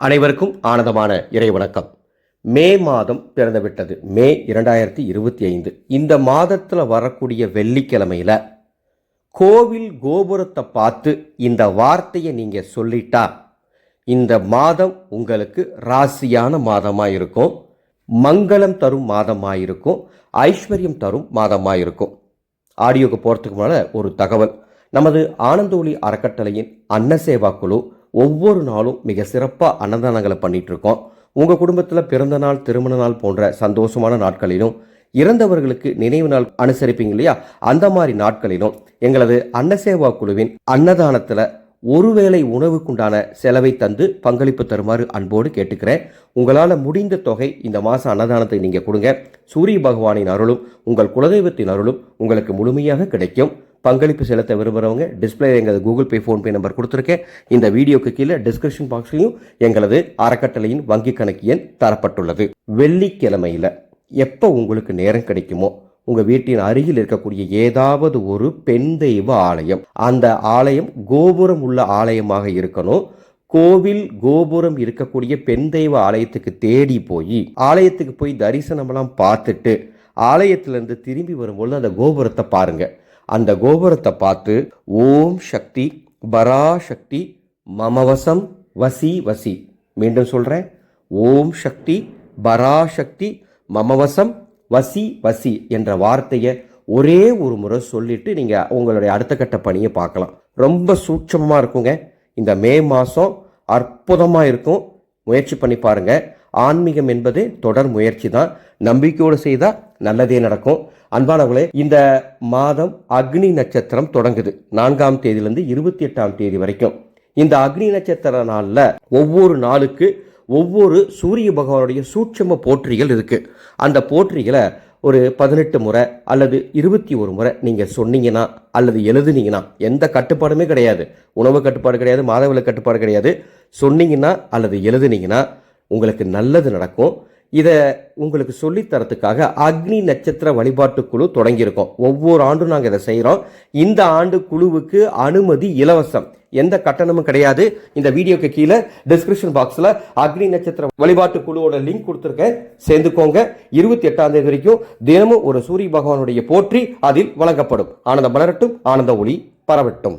அனைவருக்கும் ஆனந்தமான இறை வணக்கம். மே மாதம் பிறந்துவிட்டது. மே இரண்டாயிரத்தி இருபத்தி ஐந்து. இந்த மாதத்தில் வரக்கூடிய வெள்ளிக்கிழமையில் கோவில் கோபுரத்தை பார்த்து இந்த வார்த்தையை நீங்கள் சொல்லிட்டா இந்த மாதம் உங்களுக்கு ராசியான மாதமாக இருக்கும் மங்களம் தரும் மாதமாக இருக்கும் ஐஸ்வர்யம் தரும் மாதமாக இருக்கும் ஆடியோக்கு போகிறதுக்கு முன்னால் ஒரு தகவல். நமது ஆனந்தோலி அறக்கட்டளையின் அன்னசேவா குழு ஒவ்வொரு நாளும் மிக சிறப்பாக அன்னதானங்களை பண்ணிகிட்ருக்கோம் உங்கள் குடும்பத்தில் பிறந்த நாள் திருமண நாள் போன்ற சந்தோஷமான நாட்களிலும் இறந்தவர்களுக்கு நினைவு நாள் அனுசரிப்பீங்க இல்லையா? அந்த மாதிரி நாட்களிலும் எங்களது அன்னசேவா குழுவின் அன்னதானத்தில் ஒருவேளை உணவுக்குண்டான செலவை தந்து பங்களிப்பு தருமாறு அன்போடு கேட்டுக்கிறேன். உங்களால் முடிந்த தொகை இந்த மாதம் அன்னதானத்தை நீங்கள் கொடுங்க. சூரிய பகவானின் அருளும் உங்கள் குலதெய்வத்தின் அருளும் உங்களுக்கு முழுமையாக கிடைக்கும். பங்களிப்பு செலுத்த விரும்புகிறவங்க டிஸ்பிளே எங்களது கூகுள் பே ஃபோன்பே நம்பர் கொடுத்துருக்கேன். இந்த வீடியோக்கு கீழே டிஸ்கிரிப்ஷன் பாக்ஸ்லையும் எங்களது அறக்கட்டளையின் வங்கி கணக்கு எண் தரப்பட்டுள்ளது. வெள்ளிக்கிழமையில் எப்போ உங்களுக்கு நேரம் கிடைக்குமோ உங்கள் வீட்டின் அருகில் இருக்கக்கூடிய ஏதாவது ஒரு பெண் தெய்வ ஆலயம் அந்த ஆலயம் கோபுரம் உள்ள ஆலயமாக இருக்கணும். கோவில் கோபுரம் இருக்கக்கூடிய பெண் தெய்வ ஆலயத்துக்கு தேடி போய் ஆலயத்துக்கு போய் தரிசனமெல்லாம் பார்த்துட்டு ஆலயத்திலேருந்து திரும்பி வரும்பொழுது அந்த கோபுரத்தை பாருங்கள் அந்த கோபுரத்தை பார்த்து ஓம் சக்தி பராசக்தி மமவசம் வசி வசி. மீண்டும் சொல்கிறேன் ஓம் சக்தி பராசக்தி மமவசம் வசி வசி என்ற வார்த்தையை ஒரே ஒரு முறை சொல்லிட்டு நீங்கள் உங்களுடைய அடுத்த கட்ட பணியை பார்க்கலாம். ரொம்ப சூட்சமாக இருக்குங்க. இந்த மே மாதம் அற்புதமாக இருக்கும். முயற்சி பண்ணி பாருங்கள் ஆன்மீகம் என்பது தொடர் முயற்சி தான் நம்பிக்கையோடு செய்தால் நல்லதே நடக்கும். அன்பானவர்களே இந்த மாதம் அக்னி நட்சத்திரம் தொடங்குது. நான்காம் தேதியிலிருந்து இருபத்தி எட்டாம் தேதி வரைக்கும். இந்த அக்னி நட்சத்திர நாளில் ஒவ்வொரு நாளுக்கு ஒவ்வொரு சூரிய பகவானுடைய சூட்சம போற்றிகள் இருக்கு. அந்த போற்றிகளை ஒரு பதினெட்டு முறை அல்லது இருபத்தி ஒரு முறை நீங்கள் சொன்னீங்கன்னா அல்லது எழுதுனீங்கன்னா எந்த கட்டுப்பாடுமே கிடையாது. உணவு கட்டுப்பாடு கிடையாது மாதவில கட்டுப்பாடு கிடையாது. சொன்னீங்கன்னா அல்லது எழுதுனீங்கன்னா உங்களுக்கு நல்லது நடக்கும். இதை உங்களுக்கு சொல்லித் தரத்துக்காக அக்னி நட்சத்திர வழிபாட்டு குழு தொடங்கியிருக்கோம். ஒவ்வொரு ஆண்டும் நாங்கள் இதை செய்கிறோம் இந்த ஆண்டு குழுவுக்கு அனுமதி இலவசம். எந்த கட்டணமும் கிடையாது. இந்த வீடியோக்கு கீழே டிஸ்கிரிப்ஷன் பாக்ஸில் அக்னி நட்சத்திர வழிபாட்டு குழுவோட லிங்க் கொடுத்துருக்கேன். சேர்ந்துக்கோங்க. இருபத்தி எட்டாம் தேதி வரைக்கும் தினமும் ஒரு சூரிய பகவானுடைய போற்றி அதில் வழங்கப்படும். ஆனந்த மலரட்டும் ஆனந்த ஒளி பரவட்டும்.